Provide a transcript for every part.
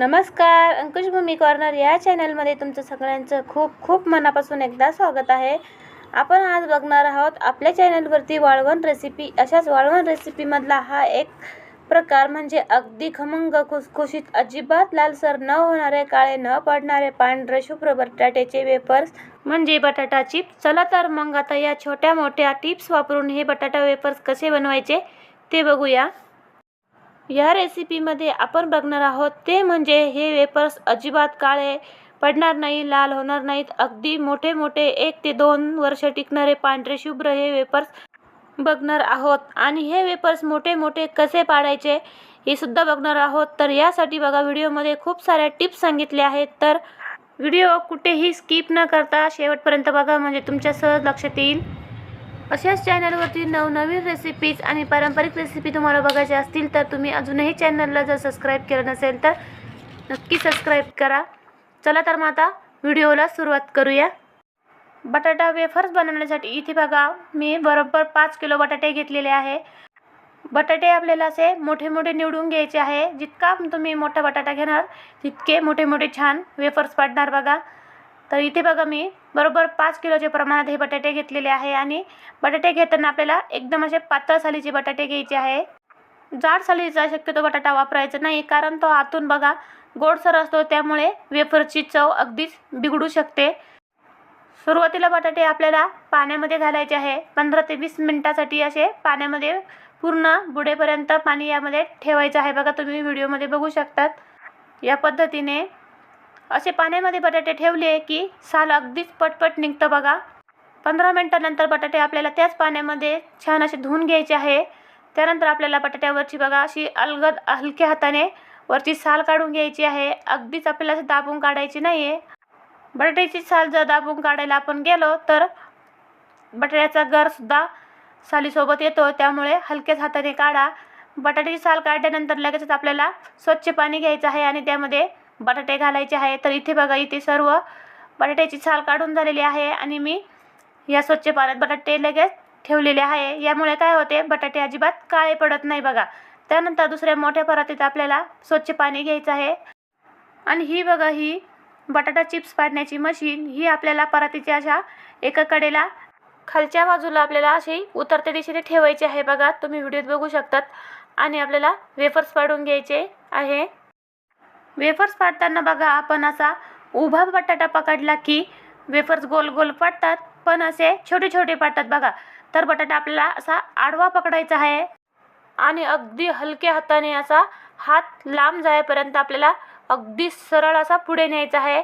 नमस्कार अंकुश भूमी कॉर्नर या चॅनलमध्ये तुमचं सगळ्यांचं खूप खूप मनापासून एकदा स्वागत आहे. आपण आज बघणार आहोत आपल्या चॅनलवरती वाळवण रेसिपी अशाच वाळवण रेसिपीमधला हा एक प्रकार म्हणजे अगदी खमंग खुसखुशीत अजिबात लालसर न होणारे काळे न पडणारे पांढरे शुभ्र बटाट्याचे वेफर्स म्हणजे बटाटा चिप्स चला तर मग आता या छोट्या मोठ्या टिप्स वापरून हे बटाटा वेफर्स कसे बनवायचे ते बघूया. या रेसिपीमध्ये आपण बघणार आहोत ते म्हणजे हे वेपर्स अजिबात काळे पडणार नाही लाल होणार नाहीत. अगदी मोठे मोठे एक ते दोन वर्ष टिकणारे पांढरे शुभ्र हे वेपर्स बघणार आहोत. आणि हे वेपर्स मोठे मोठे कसे पाडायचे हे सुद्धा बघणार आहोत. तर यासाठी बघा व्हिडिओमध्ये खूप साऱ्या टिप्स सांगितल्या आहेत. तर व्हिडिओ कुठेही स्किप न करता शेवटपर्यंत बघा म्हणजे तुमच्या सहज लक्षात येईल. अशाच चॅनलवरती नवनवीन रेसिपीज आणि पारंपरिक रेसिपी तुम्हाला बघायच्या असतील तर तुम्ही अजूनही चॅनलला जर सबस्क्राईब केलं नसेल तर नक्की सबस्क्राईब करा. चला तर मग आता व्हिडिओला सुरुवात करूया. बटाटा वेफर्स बनवण्यासाठी इथे बघा मी बरोबर पाच किलो बटाटे घेतलेले आहे. बटाटे आपल्याला असे मोठे मोठे निवडून घ्यायचे आहे. जितका तुम्ही मोठा बटाटा घेणार तितके मोठे मोठे छान वेफर्स पाडणार बघा. तर इथे बघा मी बरोबर पाच किलोच्या प्रमाणात हे बटाटे घेतलेले आहे आणि बटाटे घेताना आपल्याला एकदम असे पातळ सालीचे बटाटे घ्यायचे आहे. जाड सालीचा शक्यतो बटाटा वापरायचा नाही कारण तो आतून बघा गोडसर असतो त्यामुळे वेफरची चव अगदीच बिघडू शकते. सुरुवातीला बटाटे आपल्याला पाण्यामध्ये घालायचे आहे. पंधरा ते वीस मिनटासाठी असे पाण्यामध्ये पूर्ण बुडेपर्यंत पाणी यामध्ये ठेवायचं आहे. बघा तुम्ही व्हिडिओमध्ये बघू शकतात. या पद्धतीने असे पाण्यामध्ये बटाटे ठेवले की साल अगदीच पटपट निघतं बघा. पंधरा मिनटानंतर बटाटे आपल्याला त्याच पाण्यामध्ये छान असे धुवून घ्यायचे आहे. त्यानंतर आपल्याला बटाट्यावरची बघा अशी अलगद हलक्या हाताने वरची साल काढून घ्यायची आहे. अगदीच आपल्याला असं दाबून काढायची नाही आहे बटाट्याची साल जर दाबून काढायला आपण गेलो तर बटाट्याचा गरसुद्धा सालीसोबत येतो. त्यामुळे हलक्याच हाताने काढा. बटाट्याची साल काढल्यानंतर लगेचच आपल्याला स्वच्छ पाणी घ्यायचं आहे आणि त्यामध्ये बटाटे घालायचे आहे. तर इथे बघा इथे सर्व बटाट्याची साल काढून झालेली आहे आणि मी या स्वच्छ पाण्यात बटाटे लगेच ठेवलेले आहे. यामुळे काय होते बटाटे अजिबात काळे पडत नाही बघा. त्यानंतर दुसऱ्या मोठ्या परातीत आपल्याला स्वच्छ पाणी घ्यायचं आहे. आणि ही बघा ही बटाटा चिप्स पाडण्याची मशीन ही आपल्याला परातीच्या अशा एका कडेला खालच्या बाजूला आपल्याला अशी उतरत्या दिशेने ठेवायची आहे बघा. तुम्ही व्हिडिओत बघू शकतात. आणि आपल्याला वेफर्स पाडून घ्यायचे आहे. वेफर्स पाडताना बघा आपण असा उभा बटाटा पकडला की वेफर्स गोल गोल पडतात पण असे छोटे छोटे पाडतात बघा. तर बटाटा आपल्याला असा आडवा पकडायचा आहे. आणि अगदी हलक्या हाताने असा हात लांब जाईपर्यंत आपल्याला अगदी सरळ असा पुढे न्यायचा आहे.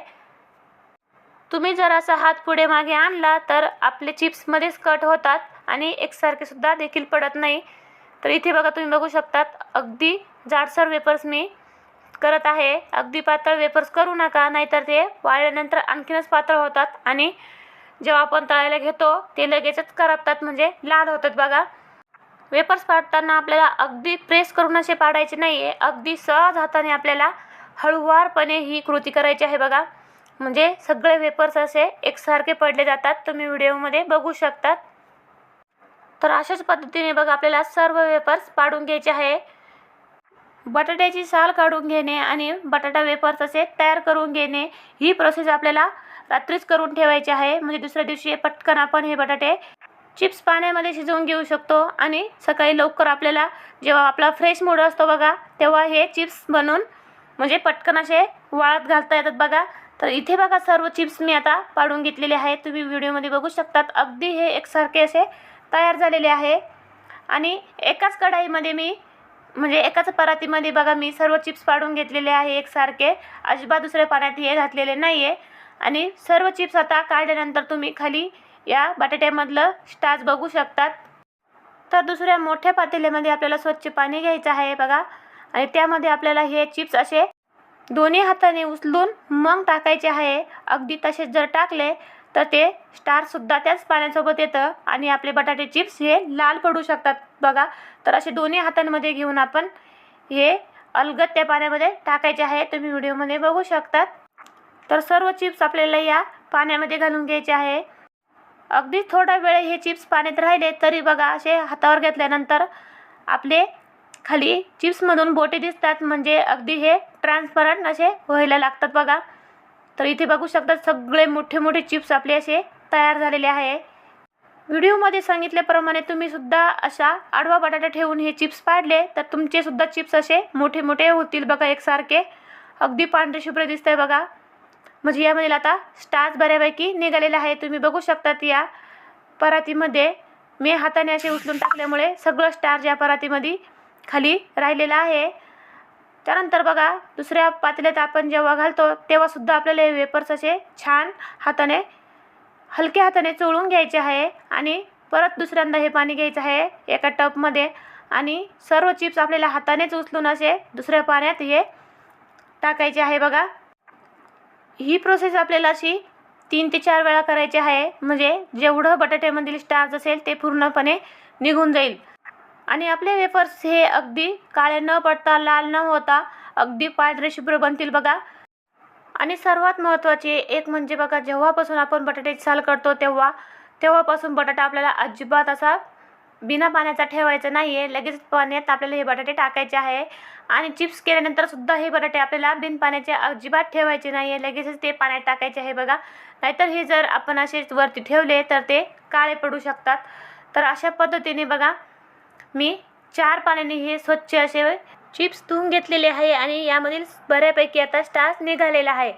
तुम्ही जर असा हात पुढे मागे आणला तर आपले चिप्समध्येच कट होतात आणि एकसारखे सुद्धा देखील पडत नाही. तर इथे बघा तुम्ही बघू शकतात अगदी जाडसर वेपर्स मी करत आहे. अगदी पातळ वेपर्स करू नका नाहीतर ते वाळल्यानंतर आणखीनच पातळ होतात आणि जेव्हा आपण तळायला घेतो ते लगेचच करपतात म्हणजे लाल होतात बघा. वेपर्स पाडताना आपल्याला अगदी प्रेस करून असे पाडायचे नाही आहे अगदी सहज हाताने आपल्याला हळूवारपणे ही कृती करायची आहे बघा. म्हणजे सगळे वेपर्स असे एकसारखे पडले जातात. तुम्ही व्हिडिओमध्ये बघू शकतात. तर अशाच पद्धतीने बघा आपल्याला सर्व वेपर्स पाडून घ्यायचे आहे. बटाट्याची साल काढून घेणे आणि बटाटा वेपर असे तयार करून घेणे ही प्रोसेस आपल्याला रात्रीच करून ठेवायची आहे. म्हणजे दुसऱ्या दिवशी पटकन आपण हे बटाटे चिप्स पाण्यामध्ये शिजवून घेऊ शकतो आणि सकाळी लवकर आपल्याला जेव्हा आपला फ्रेश मूड असतो बघा तेव्हा हे चिप्स बनवून म्हणजे पटकन असे वाळत घालता येतात बघा. तर इथे बघा सर्व चिप्स मी आता पाडून घेतलेले आहेत. तुम्ही व्हिडिओमध्ये बघू शकतात. अगदी हे एकसारखे असे तयार झालेले आहे. आणि एकाच कढाईमध्ये मी म्हणजे एकाच परातीमध्ये बघा मी सर्व चिप्स पाडून घेतलेले आहे एकसारखे. अजिबात दुसऱ्या पाण्यात हे घातलेले नाही आहे आणि सर्व चिप्स आता काढल्यानंतर तुम्ही खाली या बटाट्यामधलं स्टार्च बघू शकतात. तर दुसऱ्या मोठ्या पातेल्यामध्ये आपल्याला स्वच्छ पाणी घ्यायचं आहे बघा. आणि त्यामध्ये आपल्याला हे चिप्स असे दोन्ही हाताने उचलून मग टाकायचे आहे. अगदी तसेच जर टाकले तर ते स्टारसुद्धा त्याच पाण्यासोबत येतं आणि आपले बटाटे चिप्स हे लाल पडू शकतात. बघा तर असे दोन्ही हातांमध्ये घेऊन आपण हे अलगद त्या पाण्यामध्ये टाकायचे आहे. तुम्ही व्हिडिओमध्ये बघू शकतात. तर सर्व चिप्स आपल्याला या पाण्यामध्ये घालून घ्यायचे आहे. अगदी थोडा वेळ हे चिप्स पाण्यात राहिले तरी बघा असे हातावर घेतल्यानंतर आपले खाली चिप्समधून बोटे दिसतात. म्हणजे अगदी हे ट्रान्सपरंट असे व्हायला लागतात बघा. तर इथे बघू शकता सगळे मोठे मोठे चिप्स आपले असे तयार झालेले आहे. व्हिडिओमध्ये सांगितल्याप्रमाणे तुम्ही सुद्धा अशा आडवा बटाटा ठेवून हे चिप्स पाडले तर तुमचेसुद्धा चिप्स असे मोठे मोठे होतील बघा एकसारखे. अगदी पांढरे शुभ्र दिसतंय बघा. म्हणजे यामधील आता स्टार्च बऱ्यापैकी निघालेला आहे. तुम्ही बघू शकतात या परातीमध्ये. मी हाताने असे उचलून टाकल्यामुळे सगळं स्टार्च या परातीमध्ये खाली राहिलेला आहे. त्यानंतर बघा दुसऱ्या पातेल्यात आपण जेव्हा घालतो तेव्हासुद्धा आपल्याला हे वेपर्स असे छान हाताने हलक्या हाताने चोळून घ्यायचे आहे आणि परत दुसऱ्यांदा हे पाणी घ्यायचं आहे एका टपमध्ये आणि सर्व चिप्स आपल्याला हातानेच उचलून असे दुसऱ्या पाण्यात हे टाकायचे आहे बघा. ही प्रोसेस आपल्याला अशी तीन ते चार वेळा करायची आहे. म्हणजे जेवढं बटाट्यामधील स्टार्च असेल ते पूर्णपणे निघून जाईल. आणि आपले वेफर्स हे अगदी काळे न पडता लाल न होता अगदी पांढरे शुभ्र बनतील बघा. आणि सर्वात महत्त्वाचे एक म्हणजे बघा जेव्हापासून आपण बटाट्याची साल करतो तेव्हा तेव्हापासून बटाटा आपल्याला अजिबात असा बिना पाण्याचा ठेवायचा नाही आहे लगेच पाण्यात आपल्याला हे बटाटे टाकायचे आहे. आणि चिप्स केल्यानंतर सुद्धा हे बटाटे आपल्याला बिन पाण्याचे अजिबात ठेवायचे नाही आहे लगेचच ते पाण्यात टाकायचे आहे बघा. नाहीतर हे जर आपण असेच वरती ठेवले तर ते काळे पडू शकतात. तर अशा पद्धतीने बघा मी चार पाण्याने हे स्वच्छ असे चिप्स धुवून घेतलेले आहे आणि यामधील बऱ्यापैकी आता स्टार्स निघालेला आहे.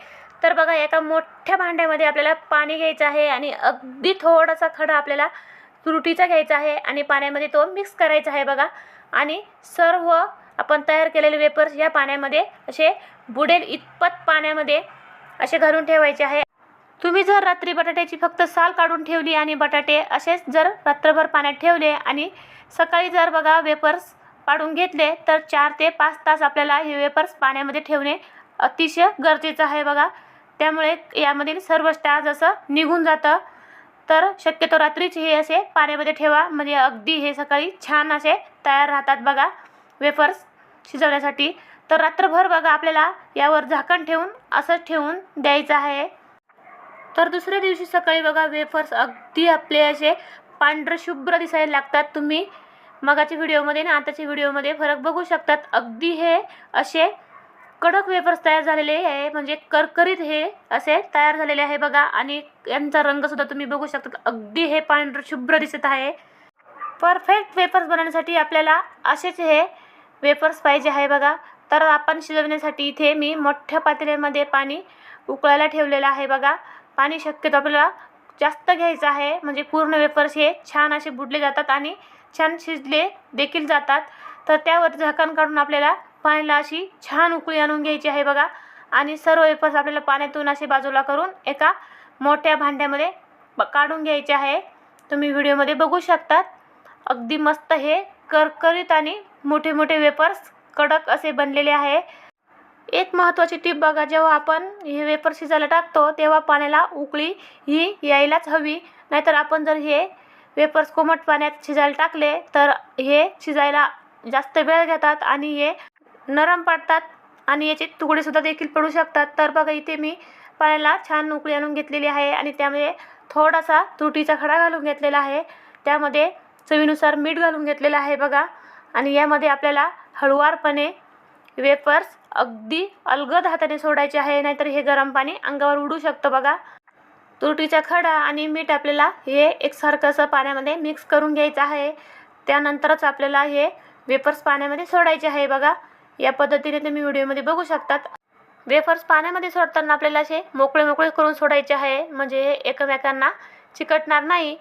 तर बघा एका मोठ्या भांड्यामध्ये आपल्याला पाणी घ्यायचं आहे आणि अगदी थोडासा खडा आपल्याला तुरटीचा घ्यायचा आहे आणि पाण्यामध्ये तो मिक्स करायचा आहे बघा. आणि सर्व आपण तयार केलेले वेपर्स या पाण्यामध्ये असे बुडेल इतपत पाण्यामध्ये असे घालून ठेवायचे आहे. तुम्ही जर रात्री बटाट्याची फक्त साल काढून ठेवली आणि बटाटे असेच जर रात्रभर पाण्यात ठेवले आणि सकाळी जर बघा वेपर्स पाडून घेतले तर चार ते पाच तास आपल्याला हे वेपर्स पाण्यामध्ये ठेवणे अतिशय गरजेचं आहे बघा. त्यामुळे यामधील सर्व स्टार्च असं निघून जातं. तर शक्यतो रात्रीच हे असे पाण्यामध्ये ठेवा. म्हणजे अगदी हे सकाळी छान असे तयार राहतात बघा वेफर्स शिजवण्यासाठी. तर रात्रभर बघा आपल्याला यावर झाकण ठेवून असंच ठेवून द्यायचं आहे. तर दुसऱ्या दिवशी सकाळी बघा वेफर्स अगदी आपले असे पांढरशुभ्र दिसायला लागतात तुम्ही. मगाच्या व्हिडिओमध्ये आणि आताच्या व्हिडिओमध्ये फरक बघू शकतात. अगदी हे असे कडक वेफर्स तयार झालेले आहे. म्हणजे करकरीत हे असे तयार झालेले आहे बघा. आणि यांचा रंगसुद्धा तुम्ही बघू शकता अगदी हे पांढरशुभ्र दिसत आहे. परफेक्ट वेफर्स बनवण्यासाठी आपल्याला असेच हे वेफर्स पाहिजे आहे बघा. तर आपण शिजवण्यासाठी इथे मी मोठ्या पातळीमध्ये पाणी उकळायला ठेवलेलं आहे बघा. पाणी शक्यतो आपल्याला जास्त घ्यायचं आहे. म्हणजे पूर्ण वेफर्स हे छान असे बुडले जातात आणि छान शिजले देखील जातात. तर त्यावर झाकण काढून आपल्याला पाण्याला अशी छान उकळी आणून घ्यायची आहे बघा. आणि सर्व वेफर्स आपल्याला पाण्यातून असे बाजूला करून एका मोठ्या भांड्यामध्ये ब- काढून घ्यायचे आहे. तुम्ही व्हिडिओमध्ये बघू शकतात. अगदी मस्त हे करकरीत आणि मोठे मोठे वेफर्स कडक असे बनलेले आहे. एक महत्त्वाची टीप बघा जेव्हा आपण हे वेपर शिजायला टाकतो तेव्हा पाण्याला उकळी ही यायलाच हवी. नाहीतर आपण जर हे वेपर्स कोमट पाण्यात शिजायला टाकले तर हे शिजायला जास्त वेळ घेतात आणि हे नरम पडतात आणि याचे तुकडेसुद्धा देखील पडू शकतात. तर बघा इथे मी पाण्याला छान उकळी आणून घेतलेली आहे आणि त्यामध्ये थोडासा तुटीचा खडा घालून घेतलेला आहे. त्यामध्ये चवीनुसार मीठ घालून घेतलेलं आहे बघा. आणि यामध्ये आपल्याला हळुवारपणे वेपर्स अगदी अलगद हाताने सोडायचे आहे नाहीतर हे गरम पाणी अंगावर उडू शकतं बघा. तुरटीचा खडा आणि मीठ आपल्याला हे एकसारखं असं पाण्यामध्ये मिक्स करून घ्यायचं आहे. त्यानंतरच आपल्याला हे वेफर्स पाण्यामध्ये सोडायचे आहे बघा. या पद्धतीने तुम्ही व्हिडिओमध्ये बघू शकतात. वेफर्स पाण्यामध्ये सोडताना आपल्याला असे मोकळे मोकळे करून सोडायचे आहे म्हणजे हे एकमेकांना चिकटणार नाही.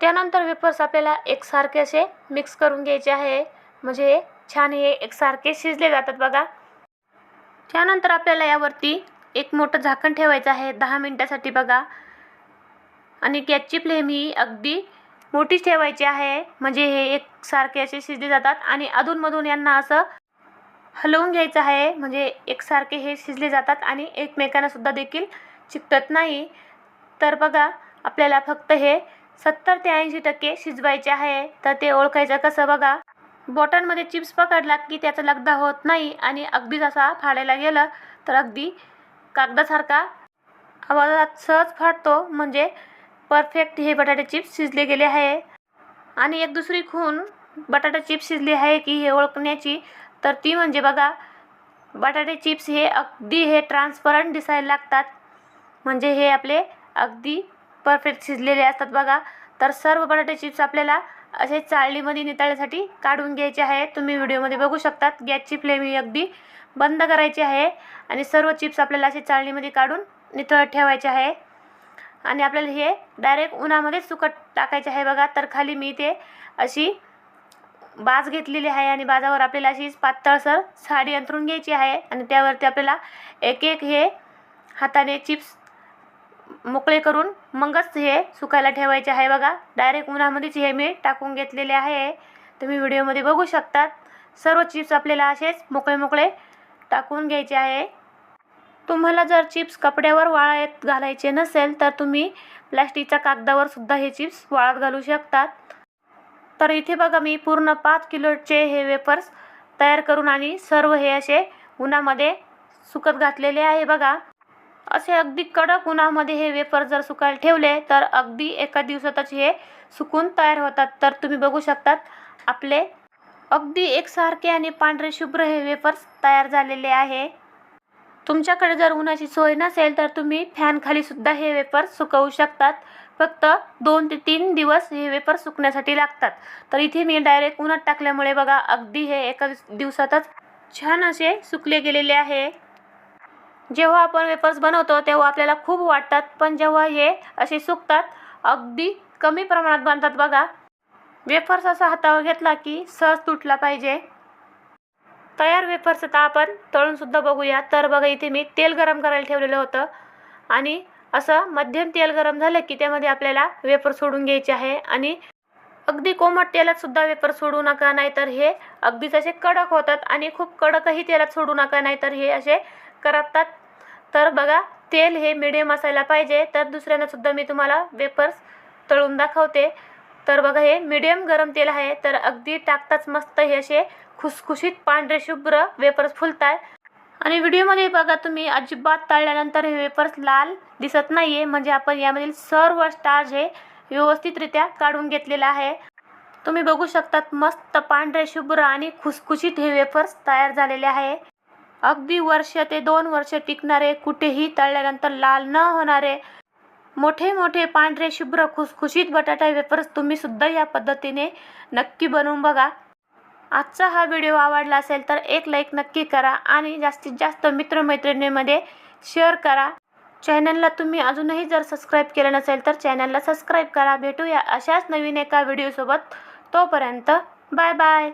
त्यानंतर वेफर्स आपल्याला एकसारखे असे मिक्स करून घ्यायचे आहे म्हणजे छान हे एकसारखे शिजले जातात बघा. त्यानंतर आपल्याला यावरती एक मोठं झाकण ठेवायचं आहे दहा मिनटासाठी बघा. आणि गॅसची फ्लेम ही अगदी मोठीच ठेवायची आहे. म्हणजे हे एकसारखे असे शिजले जातात. आणि अधूनमधून यांना असं हलवून घ्यायचं आहे. म्हणजे एकसारखे हे शिजले जातात आणि एकमेकांनासुद्धा देखील चिकटत नाही. तर बघा आपल्याला फक्त हे सत्तर ते ऐंशी टक्के शिजवायचे आहे. तर ते ओळखायचं कसं बघा? बोटांमध्ये चिप्स पकडलात की त्याचा लगदा होत नाही आणि अगदीच असा फाडायला गेलं तर अगदी कागदासारखा आवाजात सहज फाटतो म्हणजे परफेक्ट हे बटाटे चिप्स शिजले गेले आहे. आणि एक दुसरी खून बटाटा चिप्स शिजली आहे की हे ओळखण्याची तर ती म्हणजे बघा बटाटे चिप्स हे अगदी हे ट्रान्सपरंट दिसायला लागतात. म्हणजे हे आपले अगदी परफेक्ट शिजलेले असतात बघा. तर सर्व बटाटे चिप्स आपल्याला असे चाळणीमध्ये नितळण्यासाठी काढून घ्यायचे आहे तुम्ही व्हिडिओमध्ये बघू शकतात. गॅसची फ्लेम ही अगदी बंद करायची आहे आणि सर्व चिप्स आपल्याला असे चाळणीमध्ये काढून नितळत ठेवायचे आहे. आणि आपल्याला हे डायरेक्ट उन्हामध्ये सुकट टाकायचे आहे बघा. तर खाली मी ते अशी बाज घेतलेली आहे आणि बाजावर आपल्याला अशी पातळसर साडी अंथरून घ्यायची आहे. आणि त्यावरती आपल्याला एक एक हे हाताने चिप्स मोकळे करून मगच हे सुकायला ठेवायचे आहे बघा. डायरेक्ट उन्हामध्येच हे मी टाकून घेतलेले आहे. तुम्ही व्हिडिओमध्ये बघू शकतात. सर्व चिप्स आपल्याला असेच मोकळे मोकळे टाकून घ्यायचे आहे. तुम्हाला जर चिप्स कपड्यावर वाळत घालायचे नसेल तर तुम्ही प्लॅस्टिकच्या कागदावर सुद्धा हे चिप्स वाळत घालू शकतात. तर इथे बघा मी पूर्ण पाच किलोचे हे वेफर्स तयार करून आणि सर्व हे असे उन्हामध्ये सुकत घातलेले आहे बघा. असे अगदी कडक उन्हामध्ये हे वेफर जर सुकायला ठेवले तर अगदी एका दिवसातच हे सुकून तयार होतात. तर तुम्ही बघू शकतात आपले अगदी एकसारखे आणि पांढरे शुभ्र हे वेफर्स तयार झालेले आहे. तुमच्याकडे जर उन्हाची सोय नसेल तर तुम्ही फॅनखालीसुद्धा हे वेफर सुकवू शकतात. फक्त दोन ते तीन दिवस हे वेफर सुकण्यासाठी लागतात. तर इथे मी डायरेक्ट उन्हात टाकल्यामुळे बघा अगदी हे एका दिवसातच छान असे सुकले गेलेले आहे. जेव्हा आपण वेफर्स बनवतो तेव्हा आपल्याला खूप वाटतात. पण जेव्हा हे असे सुकतात अगदी कमी प्रमाणात बनतात बघा. वेफर्स असा हातावर घेतला की सहज तुटला पाहिजे. तयार वेफर्स आता आपण तळूनसुद्धा बघूया. तर बघा इथे मी तेल गरम करायला ठेवलेलं होतं. आणि असं मध्यम तेल गरम झालं की त्यामध्ये आपल्याला वेफर सोडून घ्यायचे आहे. आणि अगदी कोमट तेलात सुद्धा वेफर सोडू नका नाहीतर हे अगदीच असे कडक होतात. आणि खूप कडकही तेलात सोडू नका नाहीतर हे असे करतात. तर बघा तेल हे मिडियम असायला पाहिजे. तर दुसऱ्यांनासुद्धा मी तुम्हाला वेफर्स तळून दाखवते. तर बघा हे मिडियम गरम तेल आहे. तर अगदी टाकताच मस्त हे असे खुसखुशीत पांढरे शुभ्र वेफर्स फुलताय. आणि व्हिडिओमध्ये बघा तुम्ही अजिबात तळल्यानंतर हे वेपर्स लाल दिसत नाही आहे म्हणजे आपण यामधील सर्व स्टार्च हे व्यवस्थितरित्या काढून घेतलेलं आहे. तुम्ही बघू शकतात मस्त पांढरे शुभ्र आणि खुसखुशीत हे वेफर्स तयार झालेले आहे. अगदी वर्ष ते दोन वर्ष टिकणारे कुठेही तळल्यानंतर लाल न होणारे मोठे मोठे पांढरे शुभ्र खुसखुशीत बटाटा वेफर्स तुम्ही सुद्धा या पद्धतीने नक्की बनवून बघा. आजचा हा व्हिडिओ आवडला असेल तर एक लाईक नक्की करा आणि जास्तीत जास्त मित्रमैत्रिणीमध्ये शेअर करा. चॅनलला तुम्ही अजूनही जर सबस्क्राईब केलं नसेल तर चॅनलला सबस्क्राईब करा. भेटूया अशाच नवीन एका व्हिडिओसोबत तोपर्यंत बाय बाय